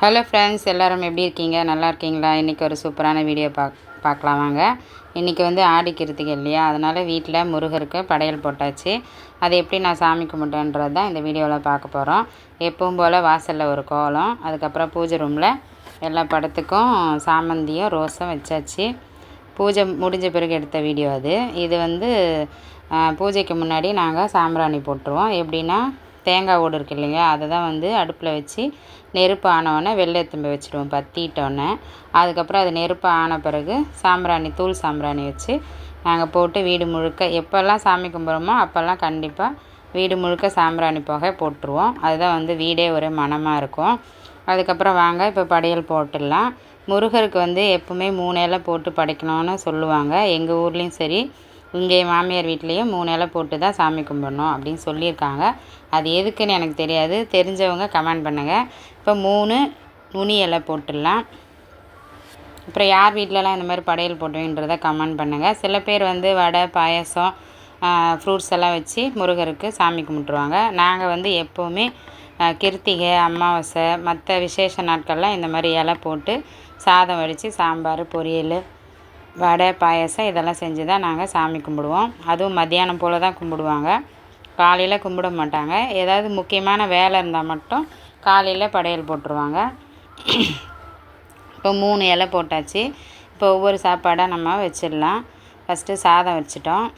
Hello friends எல்லோரும் எப்படி இருக்கீங்க? நல்லா இருக்கீங்களா? இன்றைக்கி ஒரு சூப்பரான வீடியோ பாக் பார்க்கலாம் வாங்க. இன்றைக்கி வந்து ஆடி கிருத்திகை இல்லையா? அதனால் வீட்டில் முருகருக்கு படையல் போட்டாச்சு. அதை எப்படி நான் சாமி கும்பிட்டேன்றது தான் இந்த வீடியோவில் பார்க்க போகிறோம் எப்பவும் போல் வாசலில் ஒரு கோலம் அதுக்கப்புறம் பூஜை ரூமில் எல்லா படத்துக்கும் சாமந்தியும் ரோஸும் வச்சாச்சு. பூஜை முடிஞ்ச பிறகு எடுத்த வீடியோ அது. இது வந்து பூஜைக்கு முன்னாடி நாங்கள் சாம்பிராணி போட்டுருவோம். எப்படின்னா தேங்காய் ஓடு இருக்கு இல்லைங்க அதை தான் வந்து அடுப்பில் வச்சு நெருப்பு ஆனவொடனே வெள்ளை எடுத்துன்னு வச்சுடுவோம் பற்றிட்டோன்னே அதுக்கப்புறம் அது நெருப்பு ஆன பிறகு சாம்பிராணி தூள் சாம்பிராணி வச்சு நாங்கள் போட்டு வீடு முழுக்க எப்போல்லாம் சாமி கும்பிட்றோமோ அப்போல்லாம் கண்டிப்பாக வீடு முழுக்க சாம்பிராணி புகை போட்டுருவோம். அதுதான் வந்து வீடே ஒரே மனமாக இருக்கும். அதுக்கப்புறம் வாங்க இப்போ படையல் போட்டுடலாம். முருகருக்கு வந்து எப்போவுமே மூணு இலை போட்டு படைக்கணும்னு சொல்லுவாங்க. எங்கள் ஊர்லேயும் சரி இங்கே மாமியார் வீட்லேயும் மூணு இலை போட்டு தான் சாமி கும்பிடணும் அப்படின்னு சொல்லியிருக்காங்க. அது எதுக்குன்னு எனக்கு தெரியாது. தெரிஞ்சவங்க கமெண்ட் பண்ணுங்கள் இப்போ மூணு நுனி இலை போட்டுடலாம். அப்புறம் யார் வீட்டிலலாம் இந்த மாதிரி படையல் போட்டுவீன்றதை கமெண்ட் பண்ணுங்கள் சில பேர் வந்து வடை பாயசம் ஃப்ரூட்ஸ் எல்லாம் வச்சு முருகருக்கு சாமி கும்பிட்ருவாங்க நாங்கள் வந்து எப்போவுமே கிருத்திகை அமாவாசை மற்ற விசேஷ நாட்கள்லாம் இந்த மாதிரி இலை போட்டு சாதம் வடித்து சாம்பார் பொரியல் வடை பாயசம் இதெல்லாம் செஞ்சு தான் நாங்கள் சாமி கும்பிடுவோம். அதுவும் மத்தியானம் போல் தான் கும்பிடுவாங்க. காலையில் கும்பிட மாட்டாங்க. ஏதாவது முக்கியமான வேலை இருந்தால் மட்டும் காலையில் படையல் போட்டுருவாங்க. இப்போ மூணு இலை போட்டாச்சு. இப்போ ஒவ்வொரு சாப்பாடாக நம்ம வச்சிடலாம். ஃபஸ்ட்டு சாதம் வச்சிட்டோம்.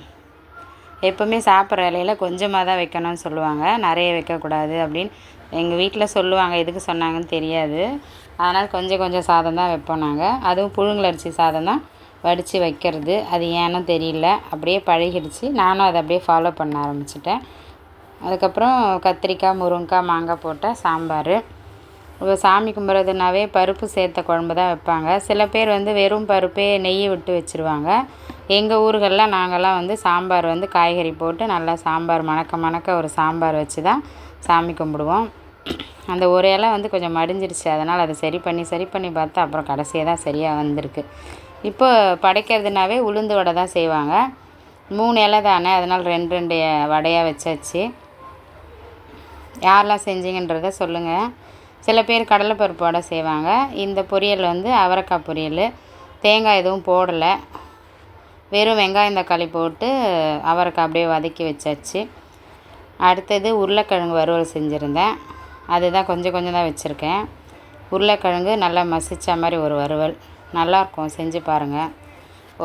எப்போவுமே சாப்பிட்ற இலையில கொஞ்சமாக தான் வைக்கணும்னு சொல்லுவாங்க. நிறைய வைக்கக்கூடாது அப்படின்னு எங்கள் வீட்டில் சொல்லுவாங்க. எதுக்கு சொன்னாங்கன்னு தெரியாது. அதனால் கொஞ்சம் கொஞ்சம் சாதம் தான் வைப்போம் நாங்கள் அதுவும் புழுங்கலரிசி சாதம் தான். வடித்து வைக்கிறது. அது ஏன்னு தெரியல. அப்படியே பழகிடுச்சு. நானும் அதை அப்படியே ஃபாலோ பண்ண ஆரம்பிச்சிட்டேன். அதுக்கப்புறம் கத்திரிக்காய் முருங்கைக்காய் மாங்காய் போட்டால் சாம்பார். இப்போ சாமி கும்பிட்றதுனாவே பருப்பு சேர்த்த குழம்பு தான் வைப்பாங்க. சில பேர் வந்து வெறும் பருப்பே நெய் விட்டு வச்சுருவாங்க. எங்கள் ஊர்களில் நாங்கள்லாம் வந்து சாம்பார் வந்து காய்கறி போட்டு நல்லா சாம்பார் மணக்க மணக்க ஒரு சாம்பார் வச்சு தான் சாமி கும்பிடுவோம். அந்த ஒரு இலை வந்து கொஞ்சம் மடிஞ்சிருச்சு. அதனால் அதை சரி பண்ணி சரி பண்ணி பார்த்தா அப்புறம் கடைசியாக தான் சரியாக வந்திருக்கு. இப்போ படைக்கிறதுனாவே உளுந்து வடை தான் செய்வாங்க. மூணு இலை தானே அதனால் ரெண்டு ரெண்டு வடையாக வச்சாச்சு. யாரெல்லாம் செஞ்சீங்கன்றத சொல்லுங்கள் சில பேர் கடலைப்பருப்பு வடை செய்வாங்க. இந்த பொரியல் வந்து அவரைக்காய் பொரியல். தேங்காய் எதுவும் போடலை. வெறும் வெங்காயம் தக்காளி போட்டு அவரைக்காய் அப்படியே வதக்கி வச்சாச்சு. அடுத்தது உருளைக்கிழங்கு வறுவல் செஞ்சுருந்தேன். அதுதான் கொஞ்சம் கொஞ்சம் தான் வச்சுருக்கேன். உருளைக்கிழங்கு நல்லா மசித்த மாதிரி ஒரு வறுவல். நல்லாயிருக்கும் செஞ்சு பாருங்கள்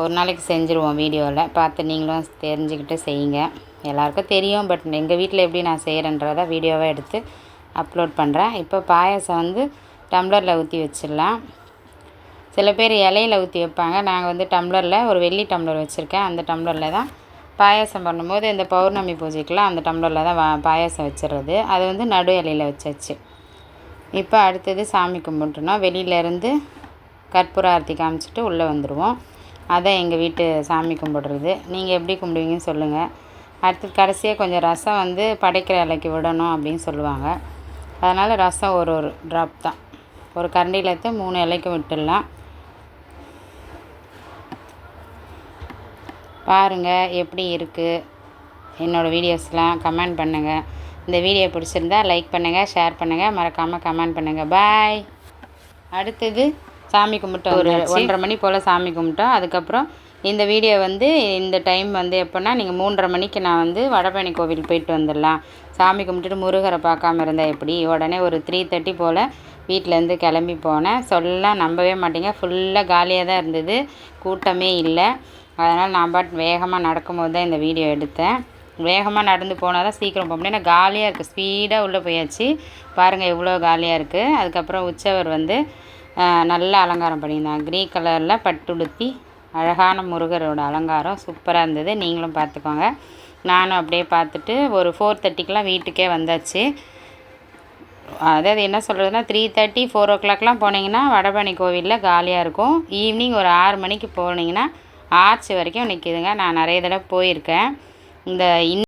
ஒரு நாளைக்கு செஞ்சுருவோம் வீடியோவில். பார்த்து நீங்களும் தெரிஞ்சுக்கிட்டு செய்யுங்க. எல்லாருக்கும் தெரியும் பட் எங்கள் வீட்டில் எப்படி நான் செய்கிறேன்றத வீடியோவாக எடுத்து அப்லோட் பண்ணுறேன். இப்போ பாயசம் வந்து டம்ளரில் ஊற்றி வச்சிடலாம். சில பேர் இலையில் ஊற்றி வைப்பாங்க. நாங்கள் வந்து டம்ளரில் ஒரு வெள்ளி டம்ளர் வச்சுருக்கேன். அந்த டம்ளரில் தான் பாயாசம் பண்ணும்போது இந்த பௌர்ணமி பூஜைக்கெலாம் அந்த டம்ளரில் தான் வா பாயாசம் வச்சிடுறது. அது வந்து நடு இலையில் வச்சாச்சு. இப்போ அடுத்தது சாமி கும்பிட்டுனோம் வெளியிலேருந்து கற்பூர ஆரத்தி காமிச்சிட்டு உள்ளே வந்துடுவோம். அதான் எங்கள் வீட்டு சாமி கும்பிடுறது. நீங்கள் எப்படி கும்பிடுவீங்கன்னு சொல்லுங்கள் அடுத்து கடைசியாக கொஞ்சம் ரசம் வந்து படைக்கிற இலைக்கு விடணும் அப்படின்னு சொல்லுவாங்க. அதனால் ரசம் ஒரு ஒரு ட்ராப் தான். ஒரு கரண்டியில் எடுத்து மூணு இலைக்கு விட்டுடலாம். பாருங்கள் எப்படி இருக்குது என்னோடய வீடியோஸ்லாம் கமெண்ட் பண்ணுங்கள் இந்த வீடியோ பிடிச்சிருந்தா லைக் பண்ணுங்கள் ஷேர் பண்ணுங்கள் மறக்காமல் கமெண்ட் பண்ணுங்கள் பாய். அடுத்தது சாமி கும்பிட்டோம் ஒரு ஒன்றரை மணி போல் சாமி கும்பிட்டோம். அதுக்கப்புறம் இந்த வீடியோ வந்து இந்த டைம் வந்து எப்போன்னா நீங்கள் மூன்றரை மணிக்கு நான் வந்து வடபழனி கோவில் போயிட்டு வந்துடலாம். சாமி கும்பிட்டுட்டு முருகரை பார்க்காம இருந்தால் எப்படி? உடனே ஒரு த்ரீ தேர்ட்டி போல் வீட்டிலேருந்து கிளம்பி போனேன். சொல்ல நம்பவே மாட்டீங்க. ஃபுல்லாக காலியாக தான் இருந்தது. கூட்டமே இல்லை. அதனால் நான் பாட் வேகமாக நடக்கும்போது தான் இந்த வீடியோ எடுத்தேன். வேகமாக நடந்து போனால் தான் சீக்கிரம் போக முடியும். ஏன்னா காலியாக இருக்குது ஸ்பீடாக உள்ளே போயாச்சு. பாருங்கள் எவ்வளோ காலியாக இருக்குது அதுக்கப்புறம் உற்சவர் வந்து நல்லா அலங்காரம் பண்ணியிருந்தாங்க. க்ரீன் கலரில் பட்டுடுத்தி அழகான முருகரோட அலங்காரம் சூப்பராக இருந்தது. நீங்களும் பார்த்துக்கோங்க. நானும் அப்படியே பார்த்துட்டு ஒரு ஃபோர் தேர்ட்டிக்கெலாம் வீட்டுக்கே வந்தாச்சு. அதாவது என்ன சொல்கிறதுனா த்ரீ தேர்ட்டி ஃபோர் ஓ கிளாக்லாம் போனீங்கன்னா வடபழனி கோவிலில் காலியாக இருக்கும். ஈவினிங் ஒரு ஆறு மணிக்கு போனீங்கன்னா ஆர்ச் வரைக்கும் நிற்கிதுங்க நான் நிறைய தடவை போயிருக்கேன். இந்த